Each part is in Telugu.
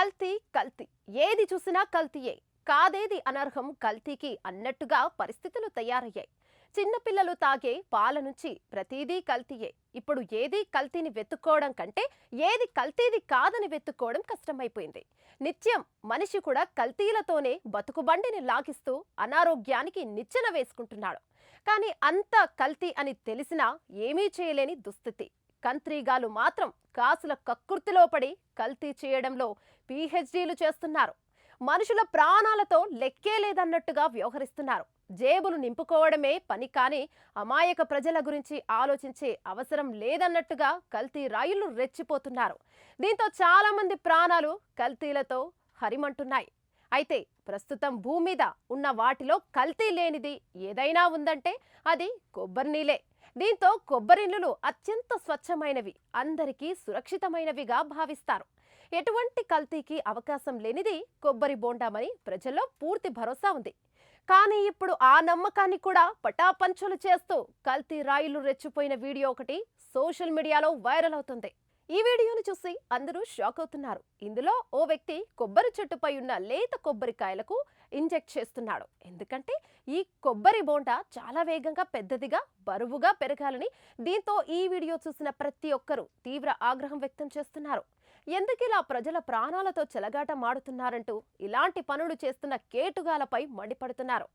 కల్తీ కల్తీ. ఏది చూసినా కల్తీయే. కాదేది అనర్హం కల్తీకి అన్నట్టుగా పరిస్థితులు తయారయ్యాయి. చిన్నపిల్లలు తాగే పాల నుంచి ప్రతిదీ కల్తీయే. ఇప్పుడు ఏది కల్తీని వెతుక్కోవడం కంటే ఏది కల్తీది కాదని వెతుక్కోవడం కష్టమైపోయింది. నిత్యం మనిషి కూడా కల్తీలతోనే బతుకుబండిని లాగిస్తూ అనారోగ్యానికి నిచ్చెన వేసుకుంటున్నాడు. కానీ అంత కల్తీ అని తెలిసినా ఏమీ చేయలేని దుస్థితి. కంత్రీగాలు మాత్రం కాసుల కక్కుర్తిలో పడి కల్తీ చేయడంలో పీహెచ్డీలు చేస్తున్నారు. మనుషుల ప్రాణాలతో లెక్కే లేదన్నట్టుగా వ్యవహరిస్తున్నారు. జేబులు నింపుకోవడమే పని కానీ అమాయక ప్రజల గురించి ఆలోచించే అవసరం లేదన్నట్టుగా కల్తీ రాయుళ్ళు రెచ్చిపోతున్నారు. దీంతో చాలా మంది ప్రాణాలు కల్తీలతో హరిమంటున్నాయి. అయితే ప్రస్తుతం భూమి మీద ఉన్న వాటిలో కల్తీ లేనిది ఏదైనా ఉందంటే అది కొబ్బరి నీలే దీంతో కొబ్బరి ఇల్లులు అత్యంత స్వచ్ఛమైనవి అందరికీ సురక్షితమైనవిగా భావిస్తారు. ఎటువంటి కల్తీకి అవకాశం లేనిది కొబ్బరి బోండామని ప్రజల్లో పూర్తి భరోసా ఉంది. కానీ ఇప్పుడు ఆ నమ్మకాన్ని కూడా పటాపంచలు చేస్తూ కల్తీ రాయిలు రెచ్చిపోయిన వీడియో ఒకటి సోషల్ మీడియాలో వైరల్ అవుతుంది. ఈ వీడియోను చూసి అందరూ షాక్ అవుతున్నారు. ఇందులో ఓ వ్యక్తి కొబ్బరి చెట్టుపై ఉన్న లేత కొబ్బరికాయలకు ఇంజెక్ట్ చేస్తున్నాడు. ఎందుకంటే ఈ కొబ్బరి బోండా చాలా వేగంగా పెద్దదిగా బరువుగా పెరగాలని దీంతో ఈ వీడియో చూసిన ప్రతి ఒక్కరూ తీవ్ర ఆగ్రహం వ్యక్తం చేస్తున్నారు. ఎందుకిలా ప్రజల ప్రాణాలతో చెలగాట మాడుతున్నారంటూ ఇలాంటి పనులు చేస్తున్న కేటుగాలపై మండిపడుతున్నారు.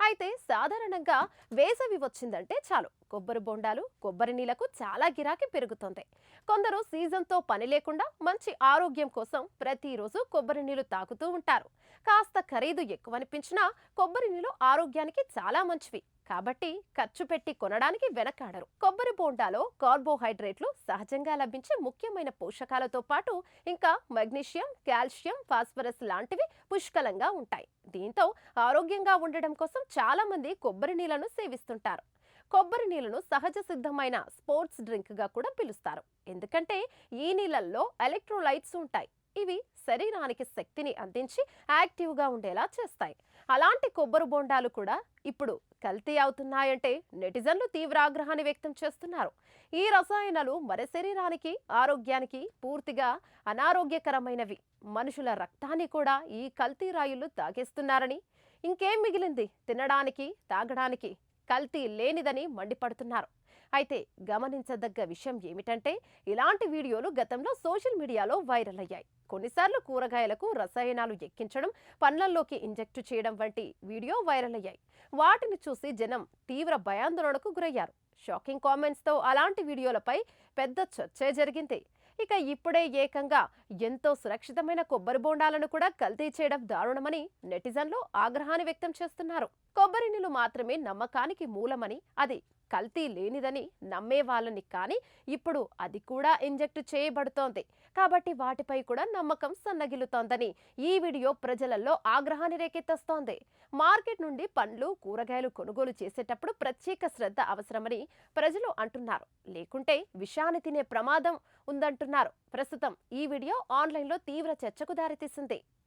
అయితే సాధారణంగా వేసవి వచ్చిందంటే చాలు. కొబ్బరి బొండాలు కొబ్బరి నీళ్ళకు చాలా గిరాకీ పెరుగుతుంది. కొందరు సీజన్తో పని లేకుండా మంచి ఆరోగ్యం కోసం ప్రతిరోజు కొబ్బరి నీళ్ళు తాగుతూ ఉంటారు. కాస్త ఖరీదు ఎక్కువనిపించినా కొబ్బరి నీళ్ళు ఆరోగ్యానికి చాలా మంచివి. కాబట్టి ఖర్చు పెట్టి కొనడానికి వెనకాడరు. కొబ్బరి బోండాలో కార్బోహైడ్రేట్లు సహజంగా లభించే ముఖ్యమైన పోషకాలతో పాటు ఇంకా మెగ్నీషియం కాల్షియం ఫాస్ఫరస్ లాంటివి పుష్కలంగా ఉంటాయి. దీంతో ఆరోగ్యంగా ఉండడం కోసం చాలా మంది కొబ్బరి నీళ్ళను సేవిస్తుంటారు. కొబ్బరి నీళ్ళను సహజ సిద్ధమైన స్పోర్ట్స్ డ్రింక్గా కూడా పిలుస్తారు. ఎందుకంటే ఈ నీళ్ళల్లో ఎలక్ట్రోలైట్స్ ఉంటాయి. ఇవి శరీరానికి శక్తిని అందించి యాక్టివ్గా ఉండేలా చేస్తాయి. అలాంటి కొబ్బరి బొండాలు కూడా ఇప్పుడు కల్తీ అవుతున్నాయంటే నెటిజన్లు తీవ్ర ఆగ్రహాన్ని వ్యక్తం చేస్తున్నారు. ఈ రసాయనాలు మన శరీరానికి ఆరోగ్యానికి పూర్తిగా అనారోగ్యకరమైనవి. మనుషుల రక్తాన్ని కూడా ఈ కల్తీ రాయులు తాగేస్తున్నారని. ఇంకేం మిగిలింది? తినడానికి తాగడానికి కల్తీ లేనిదని మండిపడుతున్నారు. అయితే గమనించదగ్గ విషయం ఏమిటంటే ఇలాంటి వీడియోలు గతంలో సోషల్ మీడియాలో వైరల్ అయ్యాయి. కొన్నిసార్లు కూరగాయలకు రసాయనాలు ఎక్కించడం పండ్లల్లోకి ఇంజెక్ట్ చేయడం వంటి వీడియో వైరల్ అయ్యాయి. వాటిని చూసి జనం తీవ్ర భయాందోళనకు గురయ్యారు. షాకింగ్ కామెంట్స్తో అలాంటి వీడియోలపై పెద్ద చర్చే జరిగింది. ఇక ఇప్పుడే ఏకంగా ఎంతో సురక్షితమైన కొబ్బరి బోండాలను కూడా కల్తీ చేయడం దారుణమని నెటిజన్లు ఆగ్రహాన్ని వ్యక్తం చేస్తున్నారు. కొబ్బరి నీళ్ళు మాత్రమే నమ్మకానికి మూలమని అది కల్తీ లేనిదని నమ్మేవాళ్ళని కానీ ఇప్పుడు అది కూడా ఇంజెక్ట్ చేయబడుతోంది. కాబట్టి వాటిపై కూడా నమ్మకం సన్నగిల్లుతోందని ఈ వీడియో ప్రజలలో ఆగ్రహాన్ని రేకెత్తస్తోంది. మార్కెట్ నుండి పండ్లు కూరగాయలు కొనుగోలు చేసేటప్పుడు ప్రత్యేక శ్రద్ధ అవసరమని ప్రజలు అంటున్నారు. లేకుంటే విషాన్ని తినే ప్రమాదం ఉందంటున్నారు. ప్రస్తుతం ఈ వీడియో ఆన్లైన్లో తీవ్ర చర్చకు దారితీసింది.